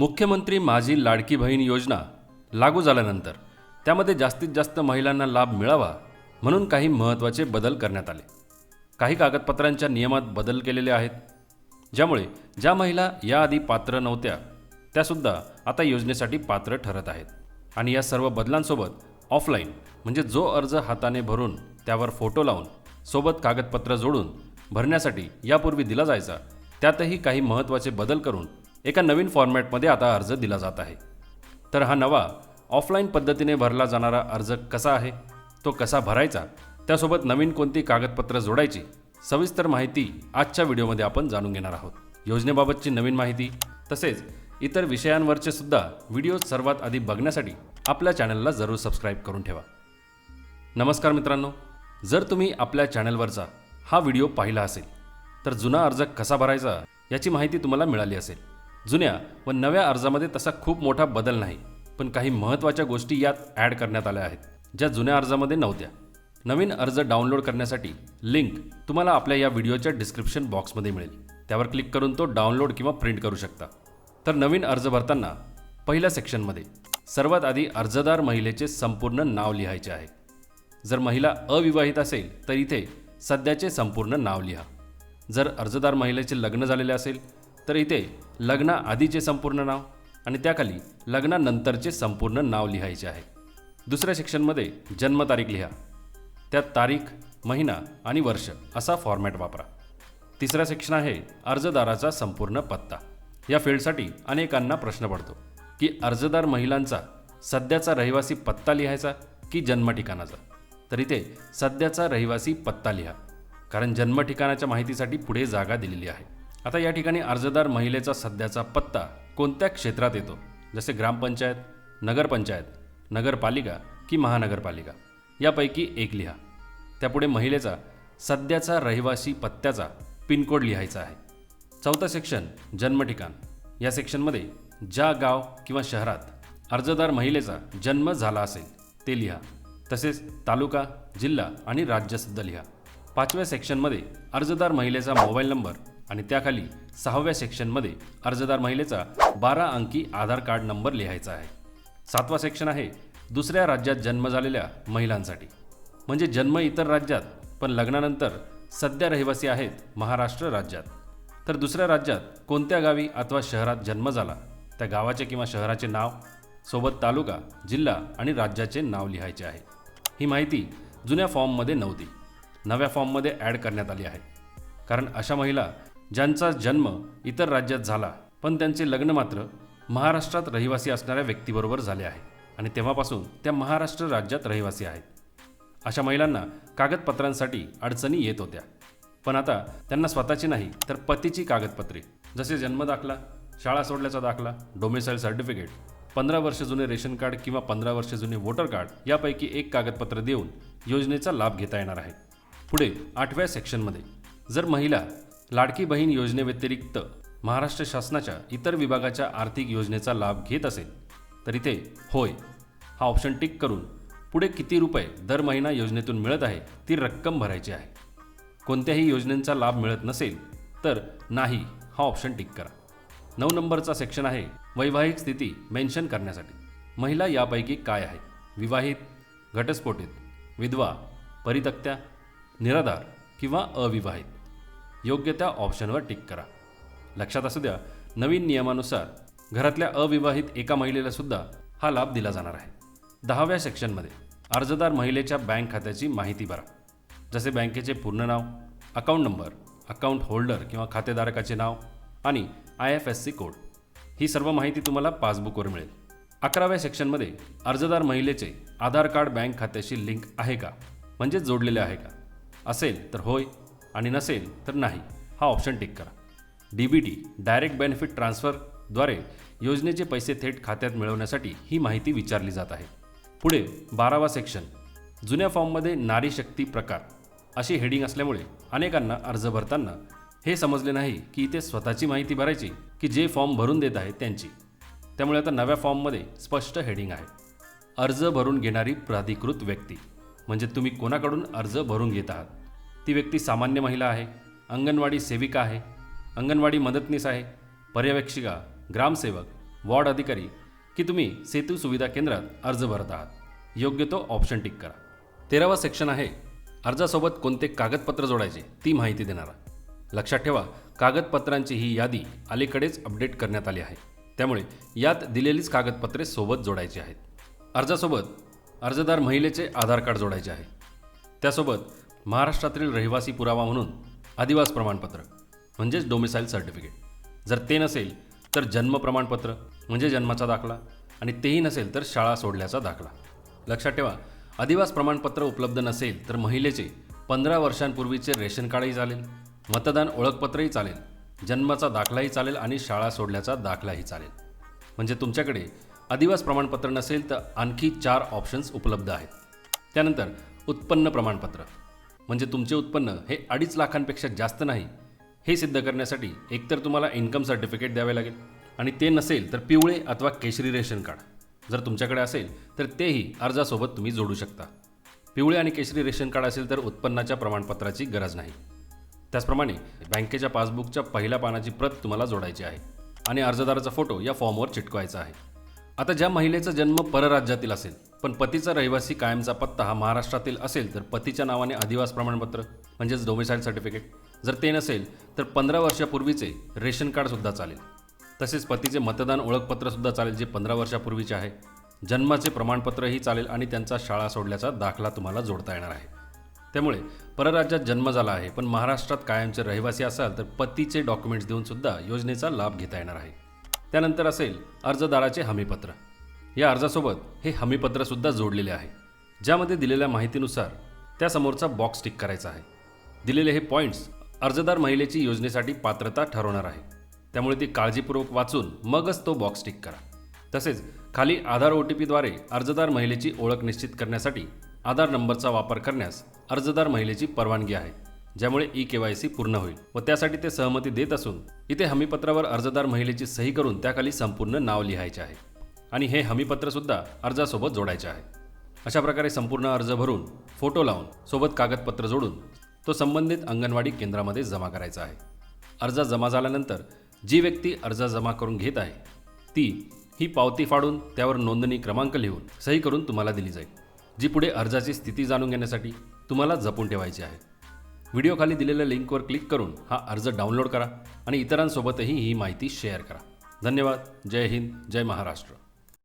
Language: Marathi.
मुख्यमंत्री माझी लाडकी बहीण योजना लागू झाल्यानंतर त्यामध्ये जास्तीत जास्त महिलांना लाभ मिळावा म्हणून काही महत्त्वाचे बदल करण्यात आले. काही कागदपत्रांच्या नियमात बदल केलेले आहेत ज्यामुळे ज्या महिला याआधी पात्र नव्हत्या त्यासुद्धा आता योजनेसाठी पात्र ठरत आहेत. आणि या सर्व बदलांसोबत ऑफलाईन म्हणजे जो अर्ज हाताने भरून त्यावर फोटो लावून सोबत कागदपत्र जोडून भरण्यासाठी यापूर्वी दिला जायचा त्यातही काही महत्त्वाचे बदल करून एका नवीन फॉर्मॅटमध्ये आता अर्ज दिला जात आहे. तर हा नवा ऑफलाईन पद्धतीने भरला जाणारा अर्ज कसा आहे? तो कसा भरायचा? त्यासोबत नवीन कोणती कागदपत्र जोडायची? सविस्तर माहिती आजच्या व्हिडिओमध्ये आपण जाणून घेणार आहोत. योजनेबाबतची नवीन माहिती तसेच इतर विषयांवरचे सुद्धा व्हिडिओ सर्वात आधी बघण्यासाठी आपल्या चॅनलला जरूर सबस्क्राईब करून ठेवा. नमस्कार मित्रांनो जर तुम्ही आपल्या चॅनलवरचा हा व्हिडिओ पाहिला असेल तर जुना अर्ज कसा भरायचा याची माहिती तुम्हाला मिळाली असेल. जुन्या व नव्या अर्जामध्ये तसा खूप मोठा बदल नाही पण काही महत्त्वाच्या गोष्टी यात ॲड करण्यात आल्या आहेत ज्या जुन्या अर्जामध्ये नव्हत्या. नवीन अर्ज डाउनलोड करण्यासाठी लिंक तुम्हाला आपल्या या व्हिडिओच्या डिस्क्रिप्शन बॉक्समध्ये मिळेल. त्यावर क्लिक करून तो डाउनलोड किंवा प्रिंट करू शकता. तर नवीन अर्ज भरताना पहिल्या सेक्शनमध्ये सर्वात आधी अर्जदार महिलेचे संपूर्ण नाव लिहायचे आहे. जर महिला अविवाहित असेल तर इथे सध्याचे संपूर्ण नाव लिहा. जर अर्जदार महिलेचे लग्न झालेले असेल तर इथे लग्नाआधीचे संपूर्ण नाव आणि त्याखाली लग्नानंतरचे संपूर्ण नाव लिहायचे आहे. दुसऱ्या सेक्शनमध्ये जन्मतारीख लिहा. त्यात तारीख महिना आणि वर्ष असा फॉर्मॅट वापरा. तिसरा सेक्शन आहे अर्जदाराचा संपूर्ण पत्ता. या फील्डसाठी अनेकांना प्रश्न पडतो की अर्जदार महिलांचा सध्याचा रहिवासी पत्ता लिहायचा की जन्मठिकाणाचा? तर इथे सध्याचा रहिवासी पत्ता लिहा. कारण जन्मठिकाणाच्या माहितीसाठी पुढे जागा दिलेली आहे. आता या ठिकाणी अर्जदार महिलेचा सध्याचा पत्ता कोणत्या क्षेत्रात येतो? जसे ग्रामपंचायत नगरपंचायत नगरपालिका की महानगरपालिका? यापैकी एक लिहा. त्यापुढे महिलेचा सध्याचा रहिवासी पत्त्याचा पिनकोड लिहायचा आहे. चौथं सेक्शन जन्मठिकाण. या सेक्शनमध्ये ज्या गाव किंवा शहरात अर्जदार महिलेचा जन्म झाला असेल ते लिहा. तसेच तालुका जिल्हा आणि राज्यसुद्धा लिहा. पाचव्या सेक्शनमध्ये अर्जदार महिलेचा मोबाईल नंबर आणि त्याखाली सहाव्या सेक्शनमध्ये अर्जदार महिलेचा बारा अंकी आधार कार्ड नंबर लिहायचा आहे. सातवा सेक्शन आहे दुसऱ्या राज्यात जन्म झालेल्या महिलांसाठी. म्हणजे जन्म इतर राज्यात पण लग्नानंतर सध्या रहिवासी आहेत महाराष्ट्र राज्यात. तर दुसऱ्या राज्यात कोणत्या गावी अथवा शहरात जन्म झाला? त्या गावाचे किंवा शहराचे नाव? सोबत तालुका जिल्हा आणि राज्याचे नाव लिहायचे आहे. ही माहिती जुन्या फॉर्ममध्ये नव्हती. नव्या फॉर्ममध्ये ॲड करण्यात आली आहे. कारण अशा महिला ज्यांचा जन्म इतर राज्यात झाला पण त्यांचे लग्न मात्र महाराष्ट्रात रहिवासी असणाऱ्या व्यक्तीबरोबर झाले आहे आणि तेव्हापासून त्या महाराष्ट्र राज्यात रहिवासी आहेत. अशा महिलांना कागदपत्रांसाठी अडचणी येत होत्या. पण आता त्यांना स्वतःची नाही तर पतीची कागदपत्रे जसे जन्मदाखला शाळा सोडल्याचा दाखला डोमेसाईल सर्टिफिकेट पंधरा वर्ष जुने रेशन कार्ड किंवा पंधरा वर्ष जुने वोटर कार्ड यापैकी एक कागदपत्र देऊन योजनेचा लाभ घेता येणार आहे. पुढे आठव्या सेक्शनमध्ये जर महिला लाडकी बहीण योजनेव्यतिरिक्त महाराष्ट्र शासनाच्या इतर विभागाच्या आर्थिक योजनेचा लाभ घेत असेल तर इथे होय. हा ऑप्शन टिक करून पुढे किती रुपये दर महिना योजनेतून मिळत आहे ती रक्कम भरायची आहे. कोणत्याही योजनेचा लाभ मिळत नसेल तर नाही हा ऑप्शन टिक करा. नऊ नंबरचा सेक्शन आहे वैवाहिक स्थिती मेन्शन करण्यासाठी. महिला यापैकी काय आहेत विवाहित घटस्फोटित विधवा परितक्त्या निराधार किंवा अविवाहित? योग्य त्या ऑप्शनवर टिक करा. लक्षात असू द्या नवीन नियमानुसार घरातल्या अविवाहित एका महिलेला सुद्धा हा लाभ दिला जाणार आहे. दहाव्या सेक्शनमध्ये अर्जदार महिलेच्या बँक खात्याची माहिती भरा. जसे बँकेचे पूर्ण नाव अकाउंट नंबर अकाउंट होल्डर किंवा खातेधारकाचे नाव आणि I F S C code. ही सर्व माहिती तुम्हाला पासबुकवर मिळेल. अकराव्या सेक्शनमध्ये अर्जदार महिलेचे आधार कार्ड बँक खात्याशी लिंक आहे का? म्हणजे जोडलेले आहे का? असेल तर होय. आणि नसेल तर नाही. हा ऑप्शन टिक करा. D B T direct benefit ट्रान्सफरद्वारे योजनेचे पैसे थेट खात्यात मिळवण्यासाठी ही माहिती विचारली जात आहे. पुढे बारावा सेक्शन जुन्या फॉर्ममध्ये नारी शक्ती प्रकार. अशी हेडिंग असल्यामुळे अनेकांना अर्ज भरताना हे समजले नाही की इथे स्वतःची माहिती भरायची की जे फॉर्म भरून देत आहेत त्यांची. त्यामुळे आता नव्या फॉर्ममध्ये स्पष्ट हेडिंग आहे. अर्ज भरून घेणारी प्राधिकृत व्यक्ती. म्हणजे तुम्ही कोणाकडून अर्ज भरून घेत आहात? ती व्यक्ती सामान्य महिला आहे अंगणवाडी सेविका आहे अंगणवाडी मदतनीस आहे पर्यवेक्षिका ग्रामसेवक वॉर्ड अधिकारी की तुम्ही सेतू सुविधा केंद्रात अर्ज भरत आहात. योग्य तो ऑप्शन टिक करा. तेरावा सेक्शन आहे अर्जासोबत कोणते कागदपत्र जोडायचे ती माहिती देणारा. लक्षात ठेवा कागदपत्रांची ही यादी अलीकडेच अपडेट करण्यात आली आहे. त्यामुळे यात दिलेलीच कागदपत्रे सोबत जोडायची आहेत. अर्जासोबत अर्जदार महिलेचे आधार कार्ड जोडायचे आहे. त्यासोबत महाराष्ट्रातील रहिवासी पुरावा म्हणून आदिवास प्रमाणपत्र म्हणजेच डोमिसाईल सर्टिफिकेट जर ते नसेल तर जन्म प्रमाणपत्र म्हणजे जन्माचा दाखला आणि तेही नसेल तर शाळा सोडल्याचा दाखला. लक्षात ठेवा आदिवास प्रमाणपत्र उपलब्ध नसेल तर महिलेचे पंधरा वर्षांपूर्वीचे रेशन कार्डही चालेल मतदान ओळखपत्रही चालेल जन्माचा दाखलाही चालेल आणि शाळा सोडल्याचा दाखलाही चालेल. म्हणजे तुमच्याकडे आदिवास प्रमाणपत्र नसेल तर आणखी चार ऑप्शन्स उपलब्ध आहेत. त्यानंतर उत्पन्न प्रमाणपत्र. म्हणजे तुमचे उत्पन्न हे अडीच लाखांपेक्षा जास्त नाही हे सिद्ध करण्यासाठी एकतर तुम्हाला इन्कम सर्टिफिकेट द्यावे लागेल आणि ते नसेल तर पिवळे अथवा केशरी रेशन कार्ड. जर तुमच्याकडे असेल तर तेही अर्जासोबत तुम्ही जोडू शकता. पिवळे आणि केशरी रेशन कार्ड असेल तर उत्पन्नाच्या प्रमाणपत्राची गरज नाही. त्याचप्रमाणे बँकेच्या पासबुकच्या पहिल्या पानाची प्रत तुम्हाला जोडायची आहे आणि अर्जदाराचा फोटो या फॉर्मवर चिटकवायचा आहे. आता ज्या महिलेचा जन्म परराज्यातील असेल पण पतीचा रहिवासी कायमचा पत्ता हा महाराष्ट्रातील असेल तर पतीच्या नावाने अधिवास प्रमाणपत्र म्हणजेच डोमिसाईल सर्टिफिकेट जर ते नसेल तर पंधरा वर्षापूर्वीचे रेशन कार्डसुद्धा चालेल. तसेच पतीचे मतदान ओळखपत्रसुद्धा चालेल जे पंधरा वर्षापूर्वीचे आहे. जन्माचे प्रमाणपत्रही चालेल आणि त्यांचा शाळा सोडल्याचा दाखला तुम्हाला जोडता येणार आहे. त्यामुळे परराज्यात जन्म झाला आहे पण महाराष्ट्रात कायमचे रहिवासी असाल तर पतीचे डॉक्युमेंट्स देऊन सुद्धा योजनेचा लाभ घेता येणार आहे. त्यानंतर असेल अर्जदाराचे हमीपत्र. या अर्जासोबत हे हमीपत्रसुद्धा जोडलेले आहे ज्यामध्ये दिलेल्या माहितीनुसार त्यासमोरचा बॉक्स टिक करायचा आहे. दिलेले हे पॉईंट्स अर्जदार महिलेची योजनेसाठी पात्रता ठरवणार आहे. त्यामुळे ती काळजीपूर्वक वाचून मगच तो बॉक्स टिक करा. तसेच खाली आधार ओ टी पीद्वारे अर्जदार महिलेची ओळख निश्चित करण्यासाठी आधार नंबरचा वापर करण्यास अर्जदार महिलेची परवानगी आहे. ज्यामुळे ई के वाय सी पूर्ण होईल व त्यासाठी ते सहमती देत असून इथे हमीपत्रावर अर्जदार महिलेची सही करून त्याखाली संपूर्ण नाव लिहायचे आहे. आणि हे हमीपत्रसुद्धा अर्जासोबत जोडायचे आहे. अशा प्रकारे संपूर्ण अर्ज भरून फोटो लावून सोबत कागदपत्र जोडून तो संबंधित अंगणवाडी केंद्रामध्ये जमा करायचा आहे. अर्ज जमा झाल्यानंतर जी व्यक्ती अर्ज जमा करून घेत आहे ती ही पावती फाडून त्यावर नोंदणी क्रमांक लिहून सही करून तुम्हाला दिली जाईल. जी पुढे अर्जाची स्थिती जाणून घेण्यासाठी तुम्हाला जपून ठेवायची आहे. व्हिडिओखाली दिलेल्या लिंकवर क्लिक करून हा अर्ज डाउनलोड करा आणि इतरांसोबतही ही माहिती शेअर करा. धन्यवाद. जय हिंद. जय महाराष्ट्र.